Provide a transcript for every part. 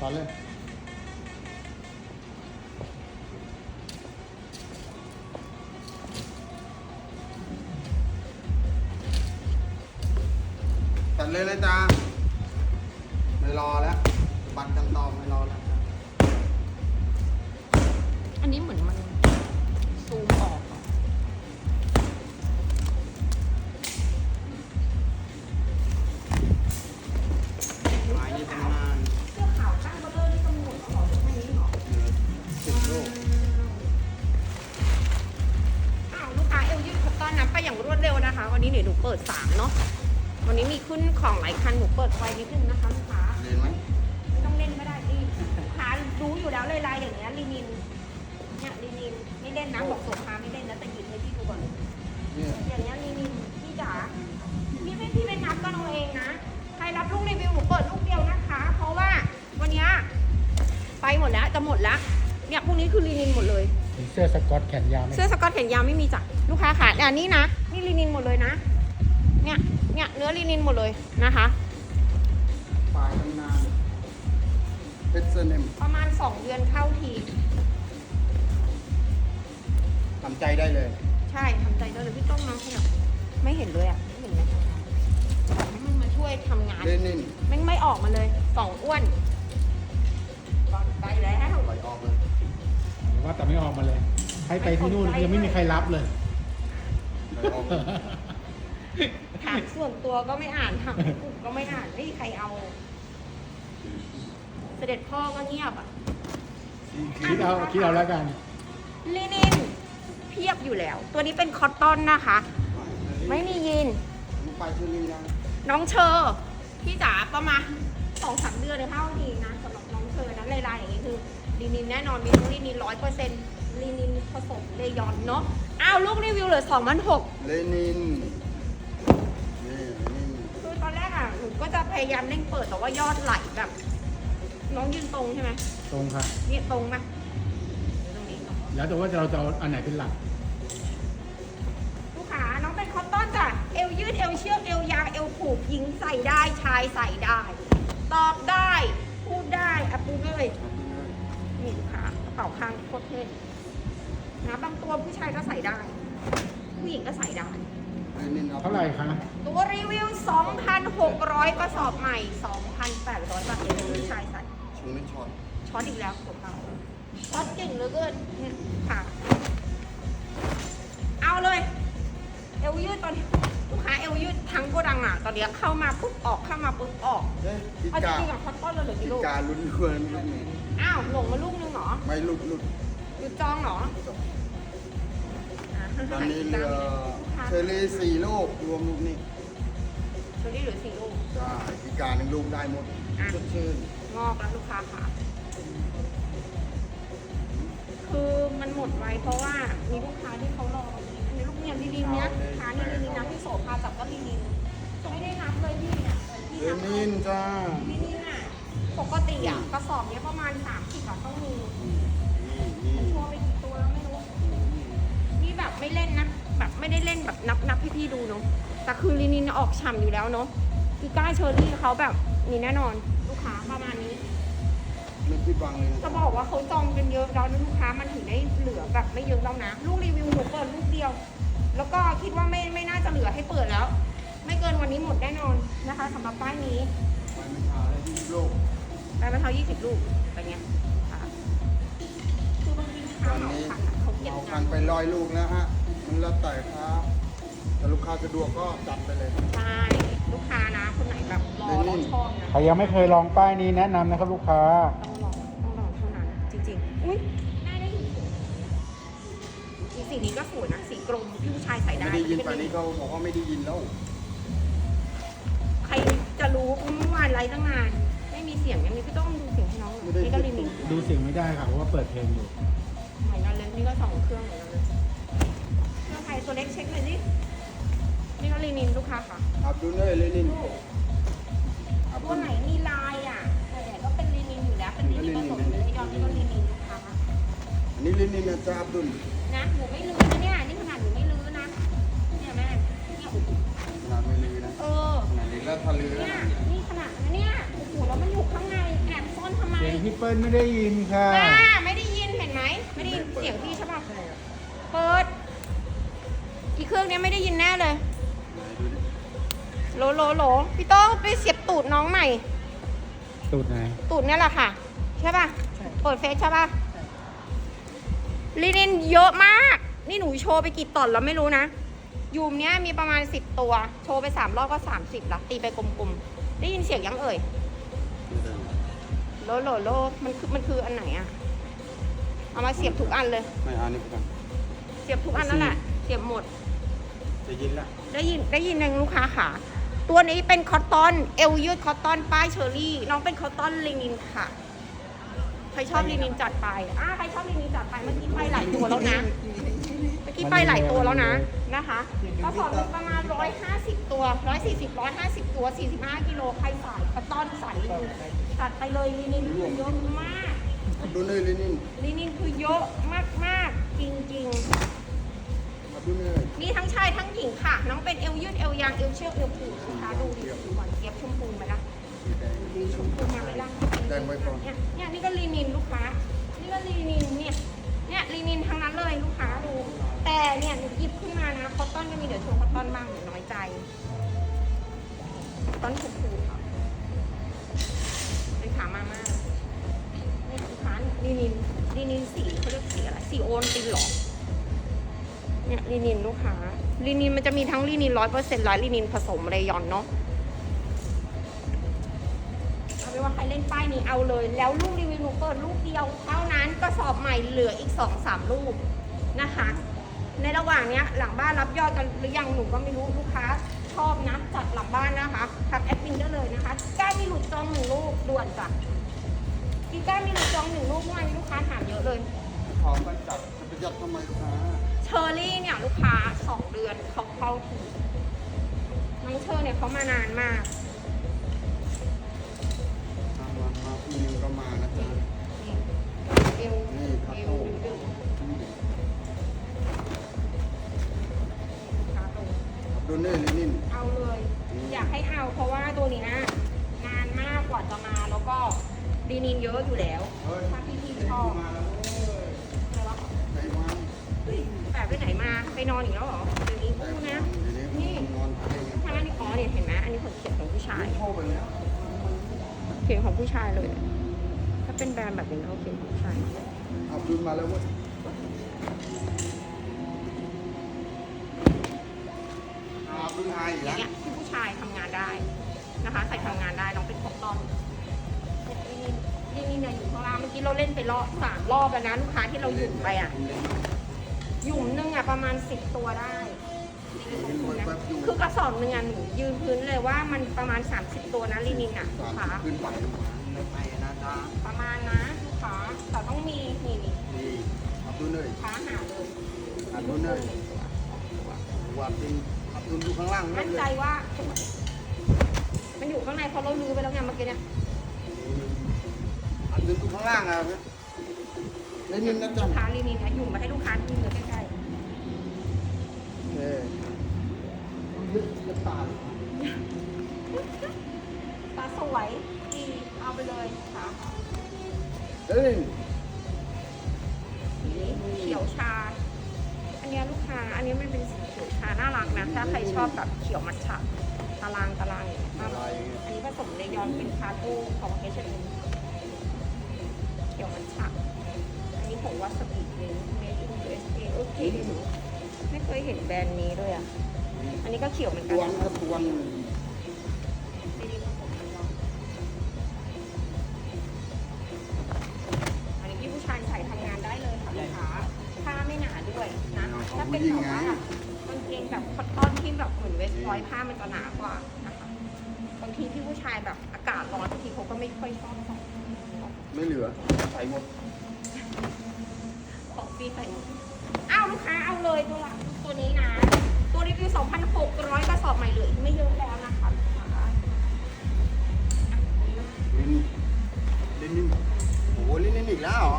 ตอนเลยตัดเลยเลยจ้าไม่รอแล้ว บัตรกันต่อไม่รอแล้ว อันนี้เหมือนมัน นนี้มีขึ้นของหลายคันหนูเปิดไฟนิดนึงนะคะลูกค้าเรียนไหมไม่ต้องเล่นก็ได้พี่ลูกค้ารู้อยู่แล้วเลยลายอย่างเงี้ยลีนินเนี่ยลีนินไม่เล่นนะบอกสงครามไม่เล่นนะแต่หยิบให้พี่ดูก่อนเลยเนี่ยอย่างเงี้ยลีนินพี่จ๋าพี่ไม่พี่ไม่นับก็เอาเองนะใครรับลูกรีวิวหนูเปิดลูกเดียวนะคะ เพราะว่าวันเนี้ยไปหมดแล้วจะหมดแล้วเนี่ยพวกนี้คือลีนินหมดเลยเป็นเสื้อสกอตแขนยาวไหมเสื้อสกอตแขนยาวไม่มีจ้ะลูกค้าขาอันนี้นะนี่ลีนินหมดเลยนะ เนี่ย เนี่ยเนื้อลีนินหมดเลยนะคะปลายตำนานเพชรเซนเอ็มประมาณ 2 เดือนเข้าทีทำใจได้เลย ใช่ทำใจได้เลยพี่ต้องน้องขยับไม่เห็นเลยอะไม่เห็นเลยให้มันมาช่วยทำงานเลนินแม่งไม่ออกมาเลยสองอ้วนไปแล้วปล่อยออกเลยหรือว่าแต่ไม่ออกมาเลย ให้ไปที่นู่นยังไม่มีใครรับเลย ปล่อยออกเลย ถามส่วนตัวก็ไม่อ่านถามกลุ่มก็ไม่อ่านไม่มีใครเอา เสด็จพ่อก็เงียบอะคิดเอาคิดเอาแล้วกันลินินเพียบอยู่แล้ว ตัวนี้เป็นคอตตอนนะคะ ไม่มียีนลูกปลายชื่อลีนะน้องเชอร์พี่จ๋าประมาณสองสามเดือนในเท่าดีนะสำหรับน้องเชอร์นะลายๆอย่างนี้คือลินินแน่นอนมีทั้งลินินร้อยเปอร์เซ็นต์ลินินผสมเลยอนเนาะอ้าวลูกรีวิวเหลือสองพันหกเลนินนี่ ยายามเร่งเปิดแต่ว่ายอดไหลแบบ น้องยืนตรงใช่ไหมตรงค่ะ เนี่ยตรงไหมตรงนี้เนอะแล้วแต่ว่าเราจะเอาอันไหนเป็นหลัก ลูกค้าน้องเป็นคอตตอนจ้ะเอวยืดเอวเชือกเอวยาวเอวผูกหญิงใส่ได้ชายใส่ได้ ตอบได้พูดได้อะปูเลยนี่ลูกค้ากระเป๋าข้างโคตรเท่นะบางตัวผู้ชายก็ใส่ได้ ผู้หญิงก็ใส่ได้ เลนินอเท่าไหร่คะตัวรีวิว 2,600 กระสอบใหม่ 2,800 บาทเองผู้ชายใส่ชงไม่ช็อตช็อตอีกแล้วของเราช็อตเก่งเหลือเกินเนี่ยค่ะ เอาเลย เอวยืดตอนนี้ลูกค้าเอวยืดทั้งโกดังอะ ตอนเนี้ยเข้ามาปุ๊บออกเข้ามาปุ๊บออกเฮ้ยพิเอาจการิงๆอะคอตตอนเลยเหรือพิกี่ลูก การลุ้นเพื่อนลูกนี้อ้าวหลงมาลูกนึงเหรอไม่ลุดลุดหยุดจองเหรออะ ตอนนี้เหลือเชอรี่สี่ลูกรวมลูกนี่เชอรี่เหลือสี่ลูกใช่พิการหนึ่งลูกได้หมดอะสดชื่นงอกแล้วลูกค้าค่ะ คือมันหมดไวเพราะว่ามีลูกค้าที่เขารออันนี้ลูกเนี่ยลีลินเนี้ยลูกค้านี่ลีลินนะพี่โสภาจับก็ลีลินไม่ได้นับเลยพี่เนี่ยพี่เลนับนินจ้าลีลินอะปกติอะกระสอบเนี้ยประมาณ3ามสิบอะต้องมีนี่นี่มันโชว์ไปกี่ตัวแล้วไม่รู้นี่ แบบไม่เล่นนะ แบบไม่ได้เล่นแบบนับนับให้พี่ดูเนาะแต่คือลีนินออกฉ่ำอยู่แล้วเนาะพี่ก้าเชอรี่เขาแบบมีแน่นอน ลูกค้าประมาณนี้ไม่ผิดหวังเลยจะบอกว่าเขาจองกันเยอะแล้วนะลูกค้ามันถึงได้เหลือแบบไม่เยอะแล้วนะลูกรีวิวหนูเปิดลูกเดียว แล้วก็คิดว่าไม่ไม่น่าจะเหลือให้เปิดแล้ว ไม่เกินวันนี้หมดแน่นอนนะคะสำหรับป้ายนี้ไปไม่ทาเลยที่โลกไปมาเท่า20ลูกไปเงี้ยค่ะคือบางทีลูกค้าเหมาคัน อะเขาเก็บเอางาคันนไปร้อยลูกแล้วฮะมันแล้วแต่ครับแต่ลูกค้าสะดวกก็จัดไปเลย ใช่ลูกค้านะคนไหนแบบรอแล้วชอบนะใครยังไม่เคยลองป้ายนี้แนะนำนะครับลูกค้า ต้องลองต้องลองเท่านั้นจริงๆอุ้ยได้ได้อยู่อีสีนี้ก็สวยนะสีกรมที่ผู้ชายใส่ได้ไม่ได้ยินเป็ป่านนี้เขาบอกว่าไม่ได้ยินแล้วใครจะรู้เมื่อวานไลฟ์ตั้งนาน ไม่มีเสียงยังมีพี่ต้องดูเสียงให้น้องหน่อยไม่ได้นี่ก็ลิมิตดูเสียงไม่ได้ค่ะเพราะว่าเปิดเพลงอยู่เหมือ นกันเลยนี่ก็สองเครื่องเหมือนกันเลยเครื่องใครตัวเล็กเช็คหน่อยสินี่ก็ลินินลูกค้าค่ะ อับดุลเลยเลนินอับตัดุวลไหนมีลายอะส่วนใหญ่ก็เป็นลินินอยู่แล้ว เป็นลินินผสมเลยยอมนี่ก็ลินินลูกค้าอันนี้เลนินนะจ๊ะอับดุลนะหนูไม่ลื้อนะเนี่ย นี่ขนาดหนูไม่ลื้อนะ เนี่ยแม่เนี่ยโอ้โหขนาดไม่ลือนะเออ ขนาดนี้แล้วถ้าลือเนี่ยนะนี่ขนาดนั้นเนี่ย โอ้โห แล้วมันอยู่ข้างในแอบซ่อนทำไมเจ๊ยงพี่เปิ้ลไม่ได้ยินค่ะอ่าไม่ เปิด อีเครื่องเนี้ยไม่ได้ยินแน่เลยไหนดูดิโหลโหลโหลพี่โต้งไปเสียบตูดน้องใหม่ ตูดไหน ตูดเนี่ยแหละค่ะ ใช่ป่ะ เปิดเฟซใช่ป่ะลินินเยอะมาก นี่หนูโชว์ไปกี่ตอนแล้วไม่รู้นะ ยูมเนี้ยมีประมาณ10ตัว โชว์ไป3รอบก็30ละตีไปกลมๆ ได้ยินเสียงยังเอ่ยไม่ได้โลโลโลมันคือมันคืออันไหนอะเอามาเสียบทุกอันเลย ไม่เอานี่ก่อนเสียบทุกอันนั่นแหละ เสียบหมด จะยินละได้ยินได้ยินยังลูกค้าค่ะ ตัวนี้เป็นคอตตอนเอวยืดคอตตอนป้ายเชอรี่ น้องเป็นคอตตอนลินินค่ะ ใครชอบลินินจัดไปอ่าใครชอบลินินจัดไปเมื่อกี้ไปหลายตัวแล้วนะ เมื่อกี้ไปหลายตัวแล้วนะนะคะกระสอบหนึ่งประมาณ 150 ตัว 140 150 ตัว 45 กิโลใครใส่คอตตอนใส่ลินินจัดไปเลยลินินคือเยอะมาก ดูเนยเลยนี่ลินินคือเยอะมากๆจริงๆมาดูเนยมีทั้งชายทั้งหญิงค่ะ น้องเป็นเอวยืดเอวยางเอวเชือกเอวผูกนะคะดูดิดูก่อนเก็บชมพูมาละสีแดงชมพูมาไหมล่ะแดงไว้ก่อนเนี่ยเนี่ยนี่ก็ลีนินลูกค้า นี่ก็ลีนินเนี่ยเนี่ยลีนินทั้งนั้นเลยลูกค้าดู แต่เนี่ยหนูหยิบขึ้นมานะคอตตอนก็มีเดี๋ยวโชว์คอตตอนบ้างเดี๋ยวน้อยใจคอตตอนชมพูค่ะเป็นขามาม่านี่ลูกค้าลีนินลีนินสีเขาเรียกสีอะไรสีโอนตินเหรอ เนี่ยลีนินลูกค้าลีนินมันจะมีทั้งลีนินร้อยเปอร์เซ็นต์และลีนินผสมเรยอนเนาะเอาเป็นว่าใครเล่นป้ายนี้เอาเลย แล้วลูกรีวิวหนูเปิดลูกเดียว เท่านั้นก็สอบใหม่เหลืออีกสองสามลูกนะคะ ในระหว่างเนี้ยหลังบ้านรับยอดกันหรือยังหนูก็ไม่รู้ลูกค้าชอบนะจัดหลังบ้านนะคะทักแอดมินได้เลยนะคะก้ามีหลุดจองหนึ่งลูกด่วนจ้ะกีก้ามีหลุดจองหนึ่งลูกเมื่อวานนี้ลูกค้าถามเยอะเลย ขอกันจัดจะไปจัดทำไมคะ เชอรี่เนี่ยลูกค้าสองเดือนเขาเข้าทีน้องเชอร์เนี่ยเขามานานมากมามามาพรุ่งนี้ก็มานะจ๊ะนี่เอวนี่ครับเอโตวดึงขาตรงดูเนยเลยนี่เอาเลยอยากให้เอาเพราะว่าตัวเนี้ยนานมากกว่าจะมาแล้วก็ดีนินเยอะอยู่แล้ว เฮ้ยถ้าพี่พี่ๆชอบ มาแล้ว ไปไหนมา ไปนอนอีกแล้วเหรอเดี๋ยวนี้ใจพูดวานะงเดี๋ยวนี้นี่นอนไทยไงทางอันนี้อ๋อเนี่ยเห็นไหมอันนี้ขนเขียนของผู้ชายเข้าไปแล้วเขียนของผู้ชายเลย ถ้าเป็นแบรนด์แบบนี้เขาเขียนของผู้ชายเอาคืนมาแล้วเว้ยเอาคืนไทยอีกอแล้วย่างเงี้ยที่ผู้ชายทำงานได้นะคะใส่ทำงานได้น้องเป็นของตอนนี่นี่เนี่ยอยู่ข้างล่างเมื่อกี้เราเล่นไปรอบสามรอบแล้วนะลูกค้าที่เราหยุ่มไปอะ หยุ่มหนึงอะประมาณสิบตัวได้นี่เป็นของคุณนะคือกระสอบหนึ่งอะหนูยืนพื้นเลยว่ามันประมาณ 30 ตัวนะลินินอะลูสากมค้าสิบขึ้นไปไม่ไปนะจ๊ะประมาณนะลูกค้าแต่ต้องมีนี่นี่นี่เอาดูเนยลูกค้าหาเลยเอาดูเนยวัดดิเอาดูดูข้างล่างนั่มั่นนเลใจยว่า มันอยู่ข้างในเพราะเราลื้อไปแล้วไงเมื่อกี้เนี่ยเอาดูดูข้างล่างอะเล่นนินนะจ๊ะลูกค้าลินินนะยุ่มมาให้ลูกค้าดูเลย อ้ยสีเขียวชา อันเนี้ยลูกค้า อันนี้มันเป็นสีเขียวชาน่ารักนะ ถ้าใครชอบแบบเขียวมัทฉะตารางตารางอย่างเงี้ยอะไรอันนี้ผสมเลยอนเป็นคาโต้ของเอชเอ็มเขียวมัทฉะอันนี้ของวาสบิเมนเมดอินยูเอสเอโอเคไม่เคยเห็นแบรนด์นี้ด้วยอะ อันนี้ก็เขียวเหมือนกันวนนะครับทวน ไม่ค่อยชอบของไม่เหลือใส่หมดของฟรีใส่หมดอ้าวลูกค้าเอาเลยตัวละตัวนี้นะ ตัวรีวิว2,600กระสอบใหม่เหลืออีกไม่เยอะแล้วนะคะลูกค้าอะลินลินนินโอ้โหลินนินอีกแล้วเหรอ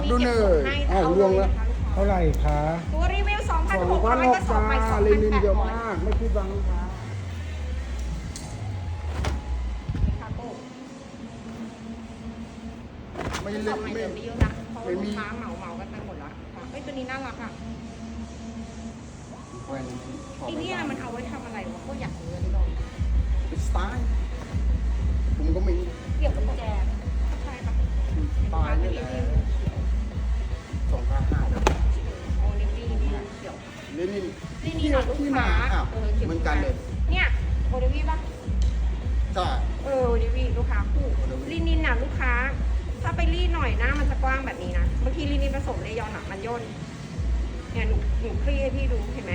รับดูเนยอ้าวล่วงแล้วเท่าไหร่คะตัวรีวิวสองพันหก2,600ก็สองใหม่จ้าเลนินเยอะ2,800มาก ไม่คิดบังลูกค้าคาโก้ไม่สเล็อกงใหม่ไม่เดินไปเยอะนะเพราะว่าลูกค้าเหมาเหมาๆกันไปหมดแล้วค่ะเฮ้ยตัวนี้น่ารักอะแหวนชอบไอ้ไม่เนี่ยได้มันเอาไว้ทำอะไรวะก็อยากรู้เลยลองเป็นสไตล์ผมก็มีเกี่ยวกับกุญแจใช่ปะสไตล์นี่แหละ กี่ยวเลนินนี่นี่นะลูกที่ค้ามาอ้าวเออขียเหมือนกันเลย เนี่ยโอลิวี่ปะใช่ เออโอลิวี่ลูกค้าคู่โอลิวี่ลินินน่ะลูกค้า ถ้าไปรีดหน่อยหน้ามันจะกว้างแบบนี้นะบางทีลินินผสมเลยอนอะมันย่นเนี่ยหนูหนูคลี่ให้พี่ดูเห็นไหม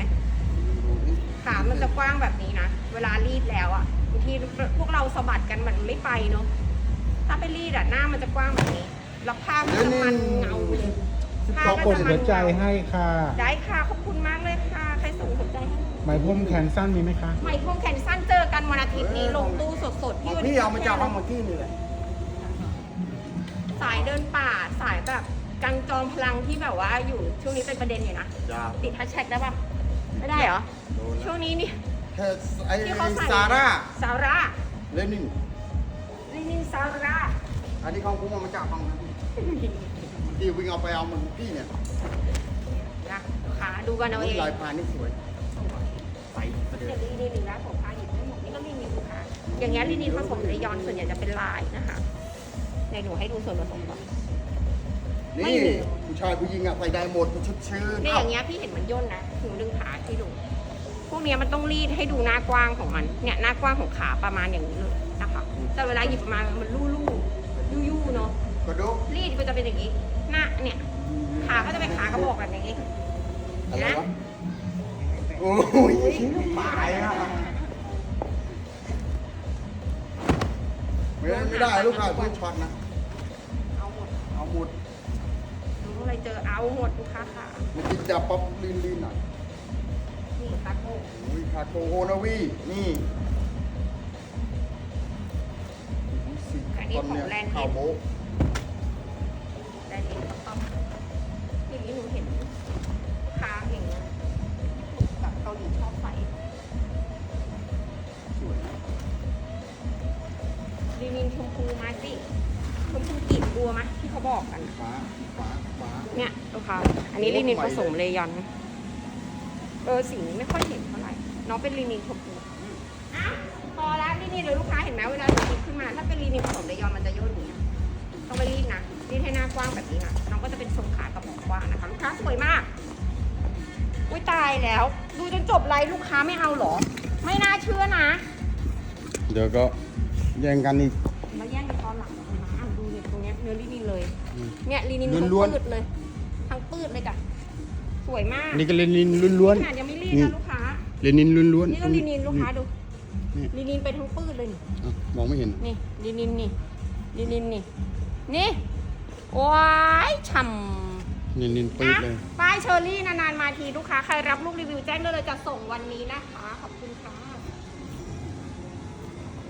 ดูนี่ขามันจะกว้างแบบนี้นะ เวลารีดแล้วอะบางทีพวกเราสะบัดกันมันไม่ไปเนาะ ถ้าไปรีดอะหน้ามันจะกว้างแบบนี้ แล้วผ้ามันจะมันเงาไปเลย ผ้าก็กก็ดจะหัมัวนใจให้ค่ะได้ค่ะขอบคุณมากเลยค่ะ ใครส่งหัวใจให้ไหมพรมแขนสั้นมีไหมคะใหม่พวงแขนสั้นเจอกันวันอาทิตย์นี้ลงตู้สดๆของวันพี่นี้เอามาจากห้องเมื่อกี้นี่แหละสายเดินป่าสายแบบกันจอมพลังที่แบบว่าอยู่ช่วงนี้เป็นประเด็นอยู่นะยาวติดแฮชแท็กได้ปะไม่ได้เหรอโดนช่วงนี้นี่แค่ไอ้ที่เขาใส่ซาร่าซาร่าเลนินลินินซาร่าอันนี้ของผมเอามาจากห้องนั้น ที่วิ่งเอาไปเอามันพี่เนี่ยนะขาดูกันเอาเองลายพรางนี่สวยใส่ประเดี๋ยอย่าวงลินินหรือร้านของผ้าหยิบได้หมดนี่ก็ลินินลูกค้าอย่างเงี้ยลินินผสมเลยอนส่วนใหญ่จะเป็นลายนะคะในหนูให้ดูส่วนผสมก่อนไม่นี่มีผู้ชายผู้หญิงอะใส่ได้หมดชุดชื่นเนี่ยอย่างเงี้ยพี่เห็นมันย่นนะหนูดึงขาให้ดูพวกเนี้ยมันต้องรีดให้ดูหน้ากว้างของมันเนี่ยหน้ากว้างของขาประมาณอย่างนี้เลยนะคะแต่เวลาหยิบมามันลู่ลู่ยู่ยู่ๆเนาะ กระดูกรีดมันจะเป็นอย่างนี้ หน้าเนี่ยขาก็จะเป็นขากระบอกแบบนี้อะไรวะโอ้ยตายอะไม่ได้ไม่ได้ลูกค้าเพื่อนช็อตนะ เอาหมดเอาหมดรู้อะไรเจอเอาหมดลูกค้าค่ะมันกินจะป๊อปลีนลีนหน่อยนี่คาโก้อุ้ยคาโกโฮนาวีนี่ข่าวโบ๊ะ หนูเห็นค้าอย่างเงี้ยกับเกาหลีชอบใส่สวยลินินชมพูมาสิชมพูกลีบบัวมะที่เขาบอกกัน ฟ้าฟ้าฟ้าเนี่ยลูกค้าอันนี้ลินินผสมเลยอนเออสีนี้ไม่ค่อยเห็นเท่าไหร่น้องเป็นลินินชมพูอ้าวพอแล้วลินินเลยลูกค้าเห็นไหมเวลาหนูหยิบขึ้นมา ถ้าเป็นลินินผสมเลยอนมันจะย่นอย่างนี้ยต้องไปรีดนะ รีดให้หน้ากว้างแบบนี้นะน้องก็จะเป็นทรงขากระบอกกว้างนะคะลูกค้าสวยมาก อุ้ยตายแล้ว ดูจนจบไลฟ์ลูกค้าไม่เอาเหรอ ไม่น่าเชื่อนะเดี๋ยวก็แย่งกันอีกแล้วแย่งกันตอนหลังเลยนะอะดูเนี่ยตรงเนี้ยเนื้อลินินเลยอืมเนี่ยลินินทั้งล้วนๆปืดเลย ทั้งปืดเลยจ้ะสวยมากนี่ก็เลนินล้วนขนาดยังไม่รีดนี่นะลูกค้าๆเลนินล้วนๆนี่ก็ลินินลูกค้าดูนี่ลินินไปทั้งปืดเลยนี่อะมองไม่เห็นนี่ลินินนี่ลินินนี่นี่ ว้ายฉ่ำเลนินปืดเลย ป้ายเชอรี่นานๆมาทีลูกค้า ใครรับลูกรีวิวแจ้งได้เลยจะส่งวันนี้นะคะ ขอบคุณค่ะ